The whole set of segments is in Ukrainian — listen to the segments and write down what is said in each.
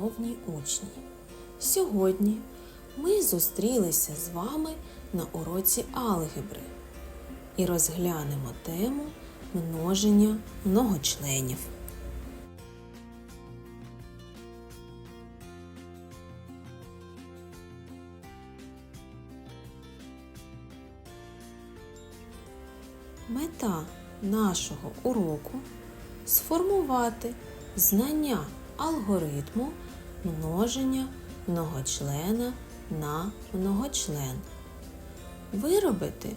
Шановні учні, сьогодні ми зустрілися з вами на уроці алгебри і розглянемо тему множення многочленів. Мета нашого уроку сформувати знання алгоритму множення многочлена на многочлен, виробити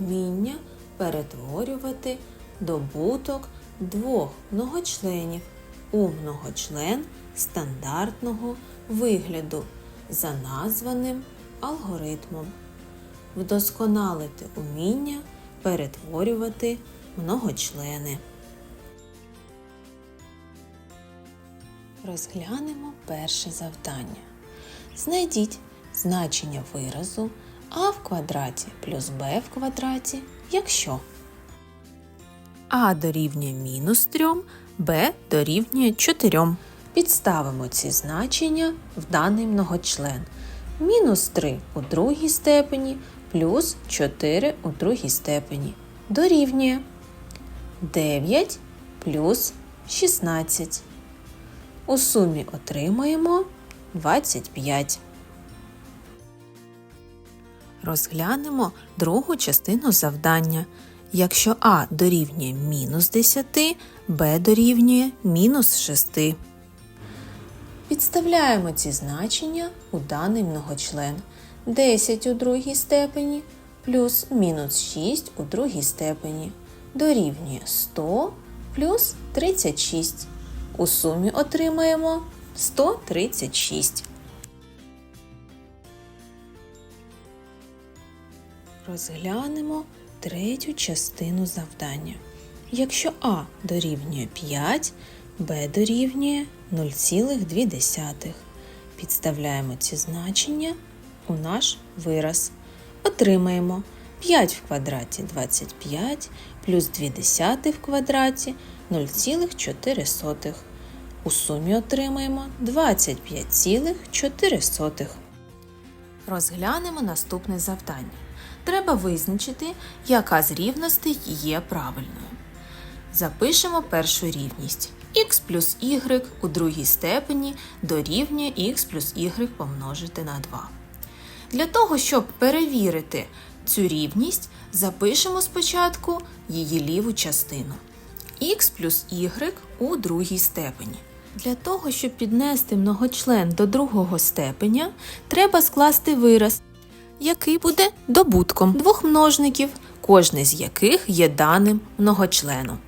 вміння перетворювати добуток двох многочленів у многочлен стандартного вигляду за названим алгоритмом, вдосконалити уміння перетворювати многочлени. Розглянемо перше завдання. Знайдіть значення виразу а в квадраті плюс b в квадраті, якщо а дорівнює мінус 3, b дорівнює 4. Підставимо ці значення в даний многочлен. Мінус 3 у другій степені плюс 4 у другій степені. Дорівнює 9 плюс 16. У сумі отримаємо 25. Розглянемо другу частину завдання. Якщо А дорівнює мінус 10, Б дорівнює мінус 6. Підставляємо ці значення у даний многочлен. 10 у другій степені плюс мінус 6 у другій степені дорівнює 100 плюс 36. У сумі отримаємо 136. Розглянемо третю частину завдання. Якщо А дорівнює 5, Б дорівнює 0,2. Підставляємо ці значення у наш вираз. Отримаємо 5 в квадраті 25 плюс 2 десяти в квадраті 0,4. У сумі отримаємо 25,4. Розглянемо наступне завдання. Треба визначити, яка з рівностей є правильною. Запишемо першу рівність. х плюс y у другій степені дорівнює х плюс y помножити на 2. Для того, щоб перевірити цю рівність, запишемо спочатку її ліву частину. х плюс y у другій степені. Для того, щоб піднести многочлен до другого степеня, треба скласти вираз, який буде добутком двох множників, кожний з яких є даним многочленом.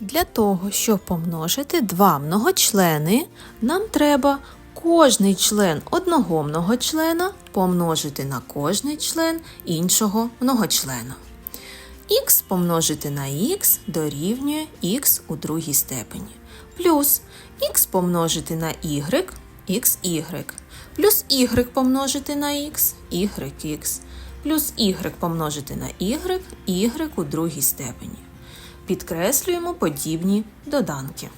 Для того, щоб помножити два многочлени, нам треба кожний член одного многочлена помножити на кожний член іншого многочлена. х помножити на х дорівнює х у другій степені. Плюс х помножити на y xy. Плюс y помножити на x yx. Плюс y помножити на y y у другій степені. Підкреслюємо подібні доданки.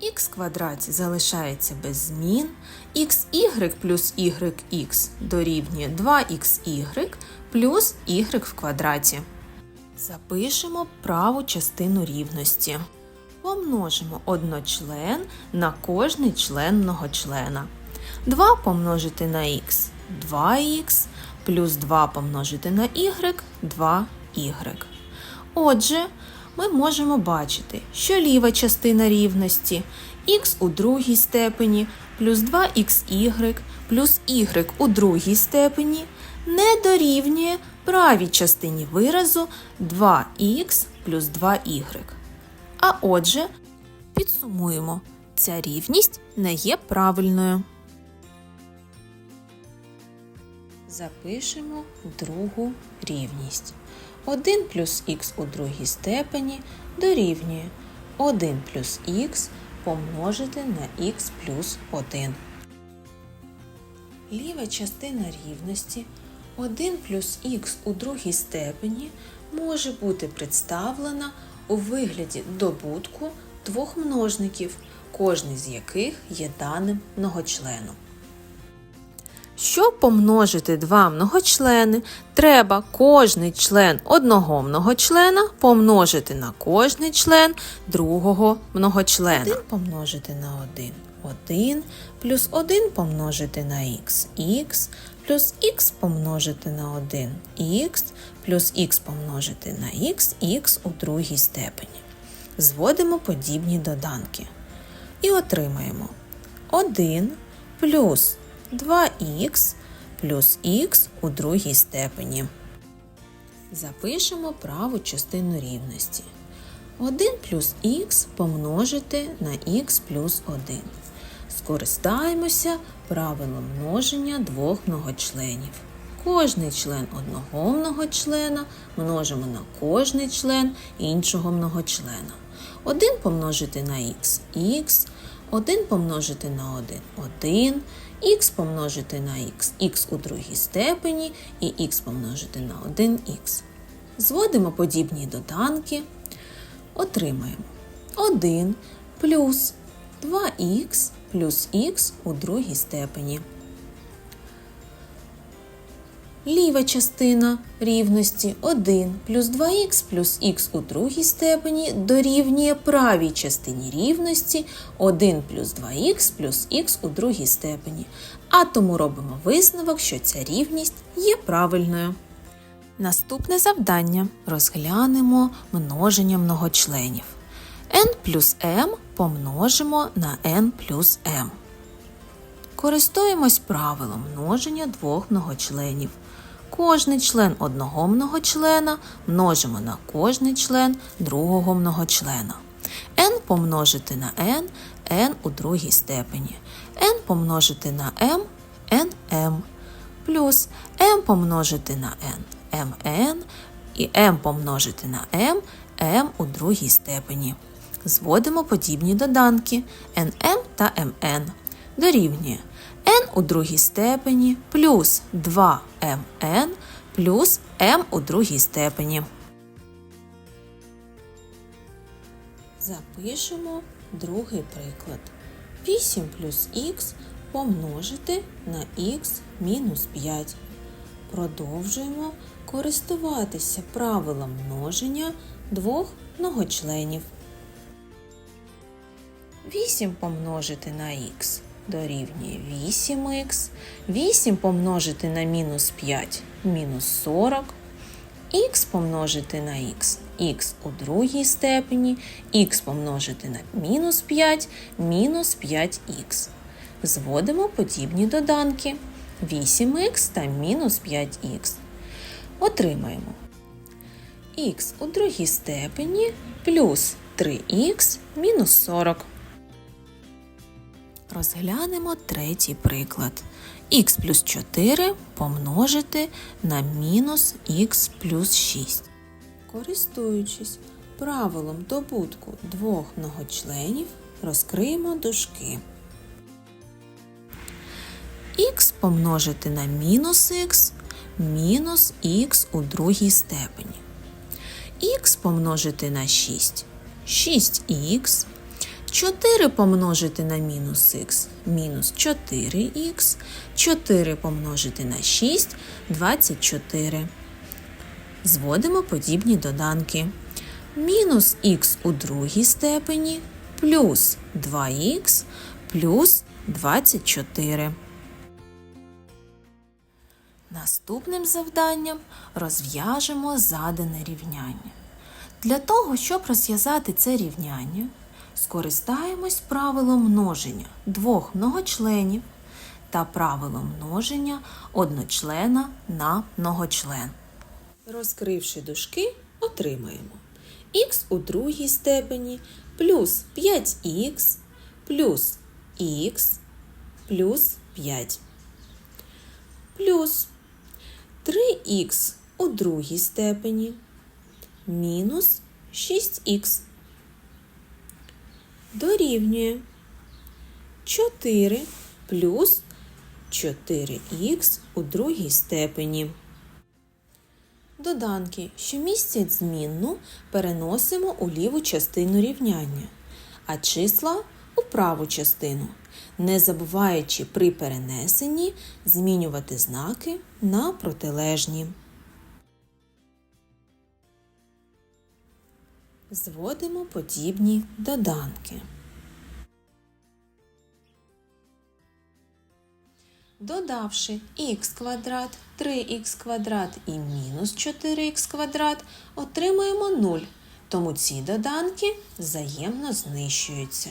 Х квадраті залишається без змін. xy плюс yx дорівнює 2xy плюс y в квадраті. Запишемо праву частину рівності. Помножимо одночлен на кожний член многочлена. 2 помножити на х 2х, плюс 2 помножити на y 2y. Отже, ми можемо бачити, що ліва частина рівності х у другій степені плюс 2xy плюс y у другій степені не дорівнює правій частині виразу 2х плюс 2y. А отже, підсумуємо, ця рівність не є правильною. Запишемо другу рівність. 1 плюс х у другій степені дорівнює 1 плюс х помножити на х плюс 1. Ліва частина рівності 1 плюс х у другій степені може бути представлена у вигляді добутку двох множників, кожний з яких є даним многочленом. Щоб помножити два многочлени, треба кожний член одного многочлена помножити на кожний член другого многочлена. 1 помножити на 1 1 плюс 1 помножити на х х плюс х помножити на 1 х плюс х помножити на х х у другій степені. Зводимо подібні доданки і отримаємо 1 плюс 2х плюс х у другій степені. Запишемо праву частину рівності. 1 плюс х помножити на х плюс 1. Скористаємося правилом множення двох многочленів. Кожний член одного многочлена множимо на кожний член іншого многочлена. 1 помножити на х х, 1 помножити на 1 1, х помножити на х х у другій степені і х помножити на 1х. Зводимо подібні доданки. Отримаємо 1 плюс 2х плюс х у другій степені. Ліва частина рівності 1 плюс 2х плюс х у другій степені дорівнює правій частині рівності 1 плюс 2х плюс х у другій степені. А тому робимо висновок, що ця рівність є правильною. Наступне завдання розглянемо множення многочленів. n плюс m помножимо на n плюс m. Користуємось правилом множення двох многочленів. Кожний член одного многочлена множимо на кожний член другого многочлена. n помножити на n n у другій степені. n помножити на m nm плюс m помножити на n mn і m помножити на m m у другій степені. Зводимо подібні доданки nm та mn. Дорівнює n у другій степені плюс 2mn плюс m у другій степені. Запишемо другий приклад. 8 плюс х помножити на х мінус 5. Продовжуємо користуватися правилом множення двох многочленів. 8 помножити на х дорівнює 8х, 8 помножити на мінус 5 мінус 40, х помножити на х, х у другій степені, х помножити на мінус 5 мінус 5х. Зводимо подібні доданки 8х та мінус 5х. Отримаємо х у другій степені плюс 3х мінус 40. Розглянемо третій приклад. х плюс 4 помножити на мінус х плюс 6. Користуючись правилом добутку двох многочленів, розкриємо дужки. х помножити на мінус х мінус х у другій степені. х помножити на 6 6х 4 помножити на мінус х мінус 4х, 4 помножити на 6 24. Зводимо подібні доданки. Мінус х у другій степені плюс 2х плюс 24. Наступним завданням розв'яжемо задане рівняння. Для того, щоб розв'язати це рівняння, скористаємось правилом множення двох многочленів та правилом множення одночлена на многочлен. Розкривши дужки, отримаємо х у другій степені плюс 5х плюс х плюс 5 плюс 3х у другій степені мінус 6х дорівнює 4 плюс 4х у другій степені. Доданки, що містять змінну, переносимо у ліву частину рівняння, а числа у праву частину, не забуваючи при перенесенні змінювати знаки на протилежні. Зводимо подібні доданки. Додавши х квадрат, 3х квадрат і мінус 4х квадрат, отримаємо 0, тому ці доданки взаємно знищуються.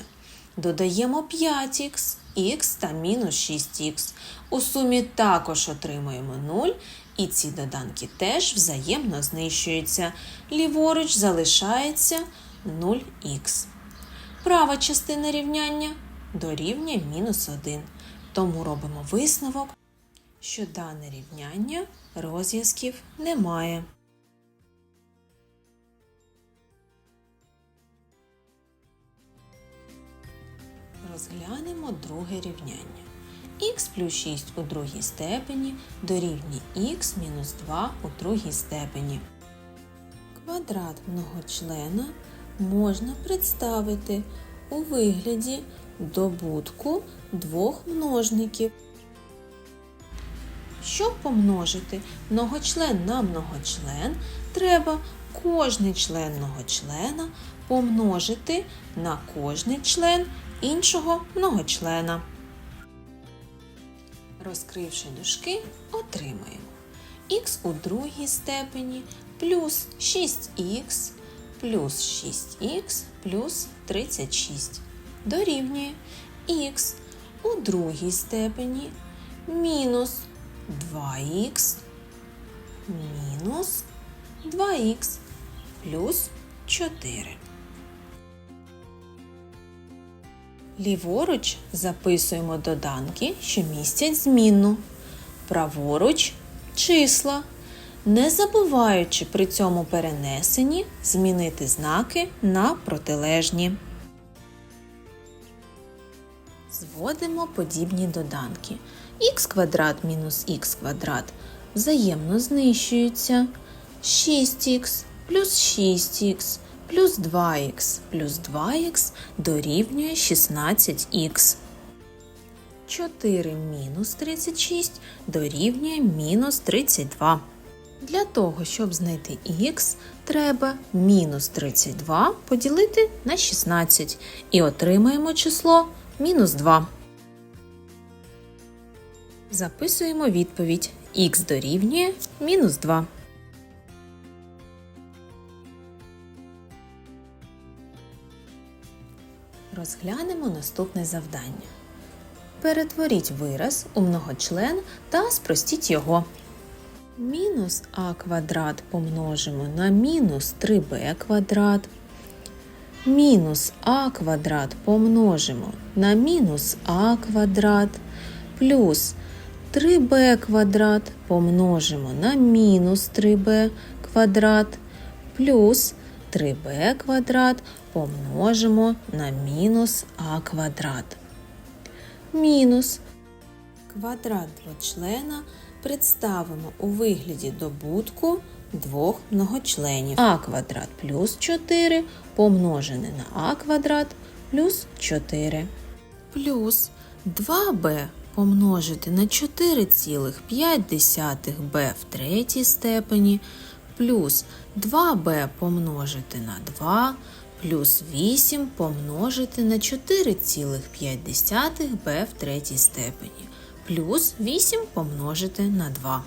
Додаємо 5х, х та мінус 6х. У сумі також отримаємо 0, і ці доданки теж взаємно знищуються. Ліворуч залишається 0х. Права частина рівняння дорівнює мінус 1. Тому робимо висновок, що дане рівняння розв'язків немає. Розглянемо друге рівняння. х плюс 6 у другій степені дорівнює х мінус 2 у другій степені. Квадрат многочлена можна представити у вигляді добутку двох множників. Щоб помножити многочлен на многочлен, треба кожний член многочлена помножити на кожний член іншого многочлена. Розкривши дужки, отримаємо х у другій степені плюс 6х плюс 6х плюс 36 дорівнює х у другій степені мінус 2х мінус 2х плюс 4. Ліворуч записуємо доданки, що містять змінну. Праворуч числа, не забуваючи при цьому перенесенні змінити знаки на протилежні. Зводимо подібні доданки. х квадрат мінус х квадрат взаємно знищуються. 6х плюс 6х плюс 2х плюс 2х дорівнює 16х. 4 мінус 36 дорівнює мінус 32. Для того, щоб знайти х, треба мінус 32 поділити на 16 і отримаємо число мінус 2. Записуємо відповідь х дорівнює мінус 2. Розглянемо наступне завдання. Перетворіть вираз у многочлен та спростіть його. Мінус а квадрат помножимо на мінус 3b квадрат. Мінус а квадрат помножимо на мінус а квадрат плюс 3b квадрат помножимо на мінус 3b квадрат плюс 3b квадрат помножимо на мінус а квадрат. Мінус квадрат двочлена представимо у вигляді добутку двох многочленів. а квадрат плюс 4 помножене на а квадрат плюс 4. Плюс 2b помножити на 4,5b в третій степені плюс 2b помножити на 2 плюс 8 помножити на 4,5b в третій степені плюс 8 помножити на 2.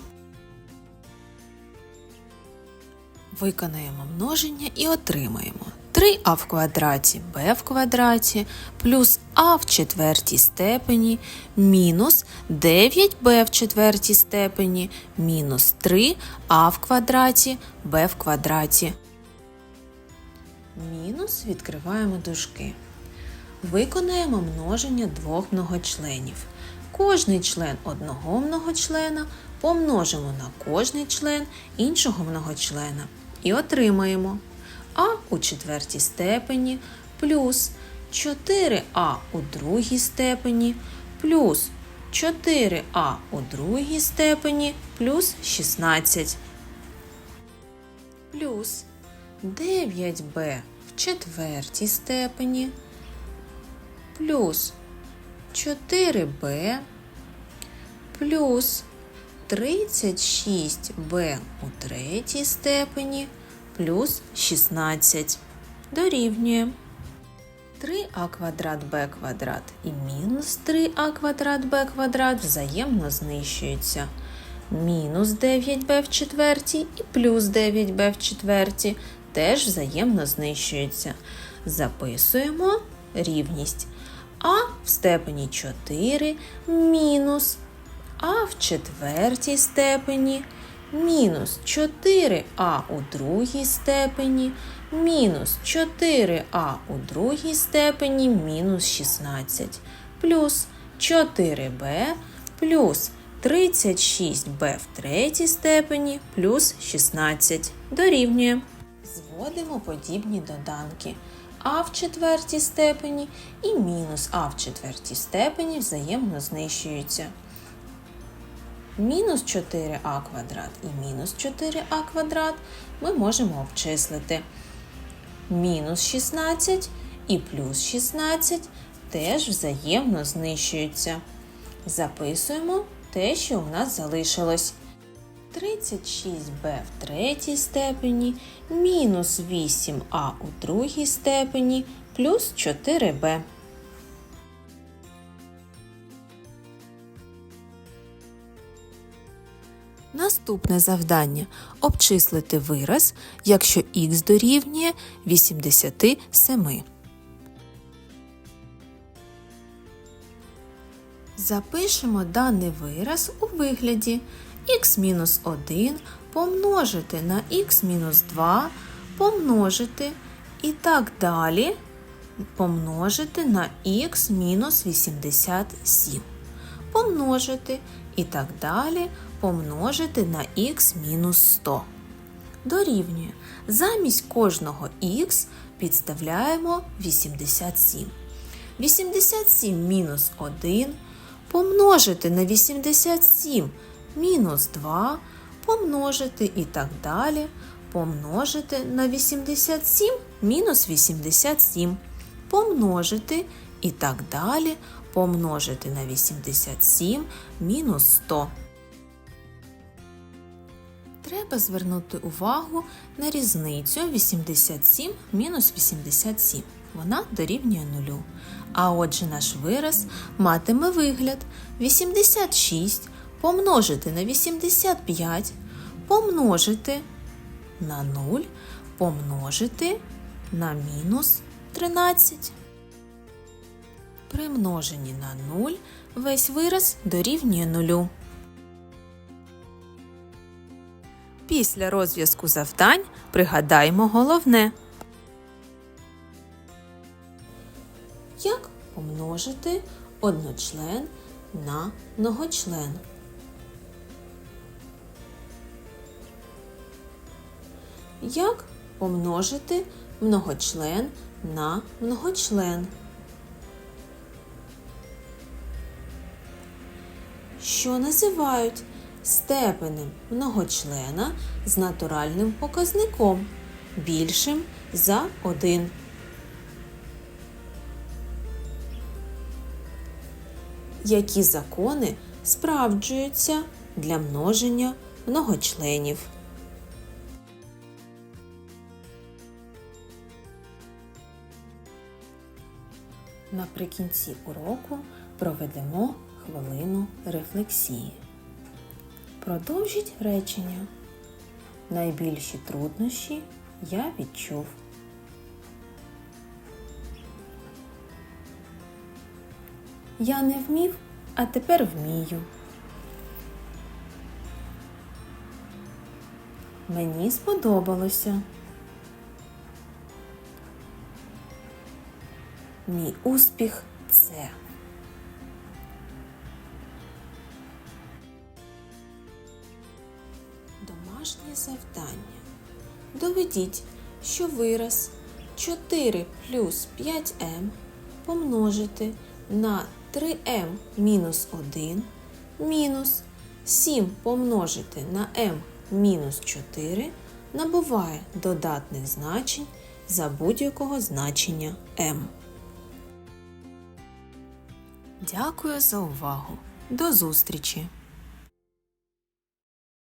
Виконаємо множення і отримаємо 3а в квадраті b в квадраті плюс а в четвертій степені мінус 9b в четвертій степені мінус 3а в квадраті b в квадраті. Мінус відкриваємо дужки. Виконаємо множення двох многочленів. Кожний член одного многочлена помножимо на кожний член іншого многочлена і отримаємо а у четвертій степені плюс 4а у другій степені плюс 4а у другій степені плюс 16 плюс 9b в четвертій степені плюс 4b плюс 36b у третій степені плюс 16 дорівнює 3а квадрат b квадрат і мінус 3а квадрат b квадрат взаємно знищуються. Мінус 9b в четвертій і плюс 9b в четвертій теж взаємно знищуються. Записуємо рівність а в степені 4 мінус а в четвертій степені мінус 4а у другій степені мінус 4а у другій степені мінус 16 плюс 4b плюс 36b в третій степені плюс 16 дорівнює. Зводимо подібні доданки а в четвертій степені і мінус а в четвертій степені взаємно знищуються. Мінус 4а квадрат і мінус 4а квадрат ми можемо обчислити. Мінус 16 і плюс 16 теж взаємно знищуються. Записуємо те, що у нас залишилось. 36b в третій степені, мінус 8а у другій степені, плюс 4b. Наступне завдання обчислити вираз, якщо х дорівнює 87. Запишемо даний вираз у вигляді х-1 помножити на х-2 помножити і так далі помножити на х-87. Помножити і так далі помножити на х-100. Дорівнює. Замість кожного х підставляємо 87. 87 мінус 1 помножити на 87 мінус 2 помножити і так далі помножити на 87 мінус 87 помножити і так далі помножити на 87 мінус 100. Треба звернути увагу на різницю 87 мінус 87. Вона дорівнює нулю. А отже наш вираз матиме вигляд 86 помножити на 85, помножити на 0, помножити на мінус 13. При множенні на 0 весь вираз дорівнює нулю. Після розв'язку завдань пригадаємо головне. Як помножити одночлен на многочлен? Як помножити многочлен на многочлен? Що називають степенем многочлена з натуральним показником більшим за 1? Які закони справджуються для множення многочленів? Наприкінці уроку проведемо хвилину рефлексії. Продовжіть речення. Найбільші труднощі я відчув. Я не вмів, а тепер вмію. Мені сподобалося. Мій успіх це. Завдання. Доведіть, що вираз 4 плюс 5m помножити на 3m мінус 1 мінус 7 помножити на m мінус 4 набуває додатних значень за будь-якого значення m. Дякую за увагу. До зустрічі!